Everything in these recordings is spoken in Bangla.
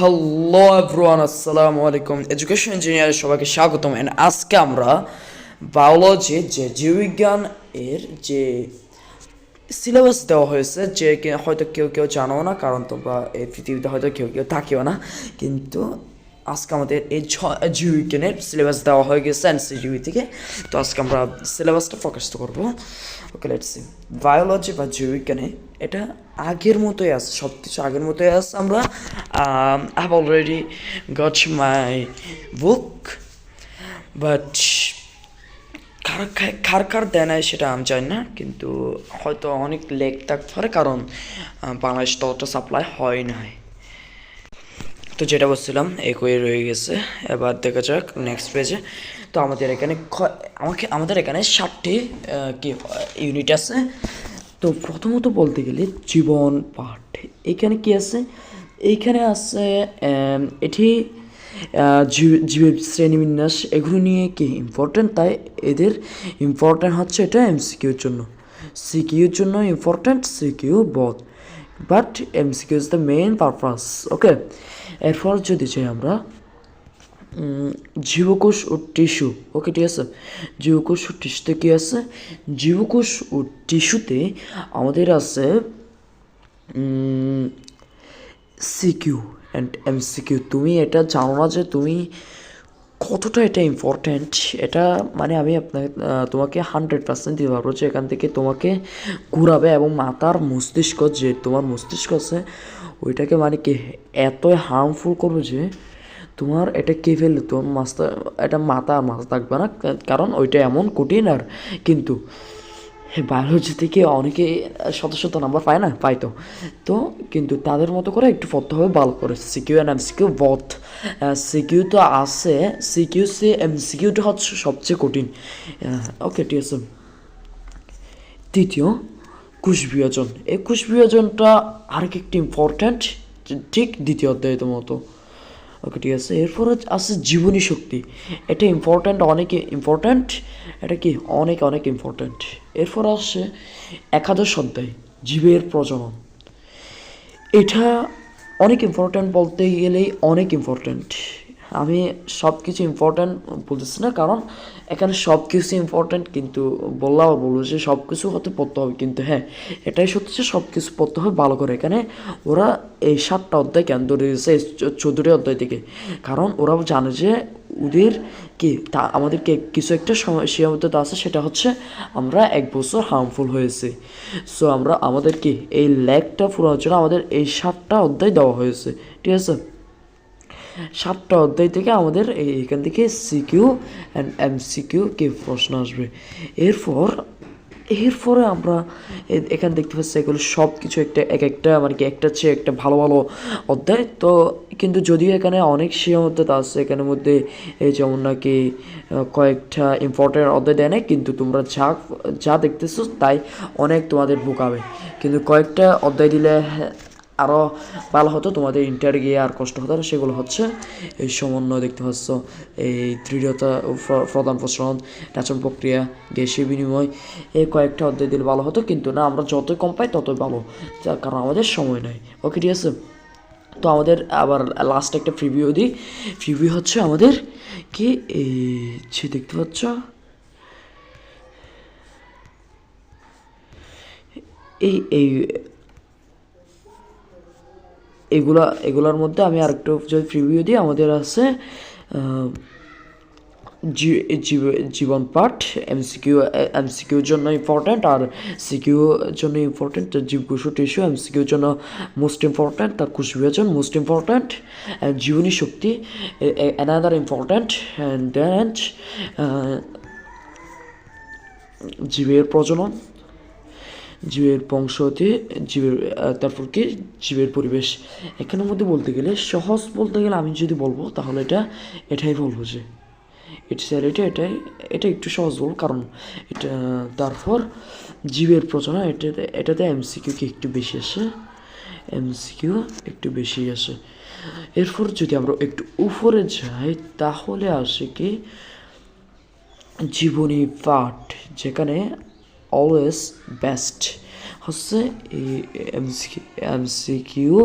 হ্যালো এভরিওয়ান আসসালামু আলাইকুম এডুকেশন ইঞ্জিনিয়ার সবাইকে স্বাগতম। এন্ড আজকে আমরা বায়োলজি যে জীববিজ্ঞান এর যে সিলেবাস দেওয়া হয়েছে, যে হয়তো কেউ কেউ জানো না, কারণ তোমরা এই পৃথিবীতে হয়তো কেউ কেউ থাকিও না, কিন্তু আজকে আমাদের এই জীববিজ্ঞানের সিলেবাস দেওয়া হয়ে গেছে এনসিজিবি থেকে। তো আজকে আমরা সিলেবাসটা ফোকাস করব। ওকে লেটস বায়োলজি বা জীববিজ্ঞানে এটা আগের মতোই আছে সব কিছু আগের মতোই আছে। আমরা have already got my book but কার খা- কার কার দেয় নাই সেটা আমি জানি না, কিন্তু হয়তো অনেক লেগ থাকতে পারে, কারণ বাংলাদেশ ততটা সাপ্লাই হয় নাই। তো যেটা বলছিলাম, একই রয়ে গেছে। এবার দেখা যাক নেক্সট পেজে তো আমাদের এখানে আমাকে, আমাদের এখানে ষাটটি কি ইউনিট আছে। তো প্রথমত বলতে গেলে জীবন পাঠ। এখানে কি আছে? এইখানে আছে এটি জীব- শ্রেণীবিন্যাস, এগুলো নিয়ে কি ইম্পর্টেন্ট তাই এদের ইম্পর্টেন্ট হচ্ছে এটা এমসিকিউর জন্য। সিকিউর জন্য ইম্পর্টেন্ট সিকিউ বোধ but MCQ is the main purpose okay এরপর যদি চাই আমরা জীবকোষ ও টিস্যু ওকে ঠিক আছে জীবকোষ ও টিস্যুতে কী আছে জীবকোষ ও টিস্যুতে আমাদের আছে সিকিউ অ্যান্ড এমসিকিউ তুমি এটা জানো না যে তুমি কতটা এটা ইম্পর্ট্যান্ট এটা মানে আমি আপনাকে তোমাকে হান্ড্রেড পার্সেন্ট দিতে পারব যে এখান থেকে তোমাকে ঘুরাবে এবং মাথার মস্তিষ্ক যে তোমার মস্তিষ্ক আছে ওইটাকে মানে কি এতই হার্মফুল করবে যে তোমার এটা কে ফেললে তোমার মাথা এটা মাথা মাছ থাকবে না, কারণ ওইটা এমন কঠিন আর। কিন্তু বায়োলজি থেকে অনেকে শত শত নাম্বার পায় না, পায় তো। তো কিন্তু তাদের মতো করে একটু পড়তে হবে, ভালো করে। CQ and MCQ both CQ তো আছে সিকিউ সে এমসিকিউটা হচ্ছে সবচেয়ে কঠিন। ওকে ঠিক আছে। তৃতীয়, কুশ বিয়োজন। এই কুশ বিয়োজনটা আরেক একটি ইম্পর্ট্যান্ট ঠিক দ্বিতীয় অধ্যায়ের মতো। ওকে ঠিক আছে এরপর আছে জীবনী শক্তি এটা ইম্পর্ট্যান্ট অনেক ইম্পর্ট্যান্ট এটা কি অনেক অনেক ইম্পর্ট্যান্ট এরপর আসছে একাদশ অধ্যায় জীবের প্রজনন এটা অনেক ইম্পর্ট্যান্ট বলতে গেলেই অনেক ইম্পর্ট্যান্ট আমি সব কিছু ইম্পর্ট্যান্ট বলতেছি না, কারণ এখানে সব কিছু ইম্পর্ট্যান্ট কিন্তু বললাম বলব যে সব কিছু হতে পড়তে হবে, কিন্তু হ্যাঁ এটাই সত্যি যে সব কিছু পড়তে হবে ভালো করে। এখানে ওরা এই সাতটা অধ্যায় কেন ধরে দিয়েছে চোদ্দোটি অধ্যায় থেকে। কারণ ওরা জানে যে ওদের কি, তা আমাদেরকে কিছু একটা সময় সীমাবদ্ধতা আছে, সেটা হচ্ছে আমরা এক বছর হার্মফুল হয়েছে। সো আমরা আমাদের কি এই ল্যাগটা পুরোনোর জন্য আমাদের এই সাতটা অধ্যায় দেওয়া হয়েছে। ঠিক আছে? সাতটা অধ্যায় থেকে আমাদের এখান থেকে সিকিউ অ্যান্ড এম সিকিউ কি প্রশ্ন আসবে। এরপর, এরপরে আমরা এখানে দেখতে পাচ্ছি এগুলো সব কিছু একটা এক একটা মানে কি একটা চেয়ে একটা ভালো ভালো অধ্যায়। তো কিন্তু যদিও এখানে অনেক সীমাবদ্ধতা আছে এখানের মধ্যে এই যেমন নাকি কয়েকটা ইম্পর্টেন্ট অধ্যায় দেয় না কিন্তু তোমরা যা যা দেখতেছো তাই অনেক তোমাদের বোকাবে। কিন্তু কয়েকটা অধ্যায় দিলে আরও ভালো হতো, তোমাদের ইন্টার গিয়ে আর কষ্ট হতো সেগুলো হচ্ছে এই সমন্বয় দেখতে পাচ্ছ, এই দৃঢ়তা প্রদান প্রসারণ নাচন প্রক্রিয়া, গ্যাসীয় বিনিময় এই কয়েকটা অধ্যায় দিলে ভালো হতো, কিন্তু না, আমরা যতই কম পাই ততই ভালো, যার কারণ আমাদের সময় নেই। ওকে ঠিক আছে? তো আমাদের আবার লাস্ট একটা প্রিভিউ দিই। প্রিভিউ হচ্ছে আমাদের কি এই দেখতে পাচ্ছ? এই এই এগুলা, এগুলার মধ্যে আমি আরেকটু যদি প্রিভিউ দিই, আমাদের আছে জীবন পাঠ এমসিকিউ এমসিকিউর জন্য ইম্পর্ট্যান্ট আর সিকিউ জন্য ইম্পর্ট্যান্ট জীবকোষ টিস্যু এমসিকিউর জন্য মোস্ট ইম্পর্ট্যান্ট তার কোষ বিভাজন মোস্ট ইম্পর্ট্যান্ট জীবনী শক্তি অ্যানাদার ইম্পর্ট্যান্ট অ্যান্ড দেন জীবের প্রজনন। জীবের বংশতে, জীবের তারপর কি জীবের পরিবেশ। এখানের মধ্যে বলতে গেলে সহজ বলতে গেলে আমি যদি বলব, তাহলে এটা, এটাই বলব যে এটা স্যার, এটা, এটাই, এটা একটু সহজ বল, কারণ এটা, তারপর জীবের প্রচনা এটাতে এটাতে এমসিকিউ কি একটু বেশি আসে এমসিকিউ একটু বেশি আসে এরপর যদি আমরা একটু উপরে যাই, তাহলে আসে কি? জীবনী পাঠ, যেখানে অলওয়েজ বেস্ট হচ্ছে এই এমসি এমসিকিউ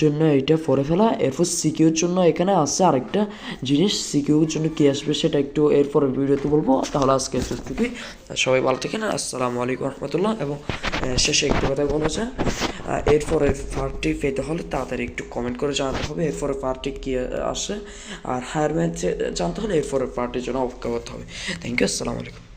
জন্য এটা পরে ফেলা। এরপর সিকিউর জন্য এখানে আছে আরেকটা জিনিস। সিকিউর জন্য কী আসবে সেটা একটু এরপরে ভিডিওতে বলব। তাহলে আজকে এতটুকুই। সবাই ভালো থাকেন। আসসালামু আলাইকুম রহমতুল্লাহ। এবং শেষে একটু কথা বলা যায় এরপরে পার্টি পেতে হলে তাড়াতাড়ি একটু কমেন্ট করে জানাতে হবে। এরপরে পার্টি কী আসে। আর হায়ার ম্যাথ জানতে হলে এরপরে পার্টির জন্য অপেক্ষা করতে হবে। থ্যাংক ইউ আসসালামু আলাইকুম।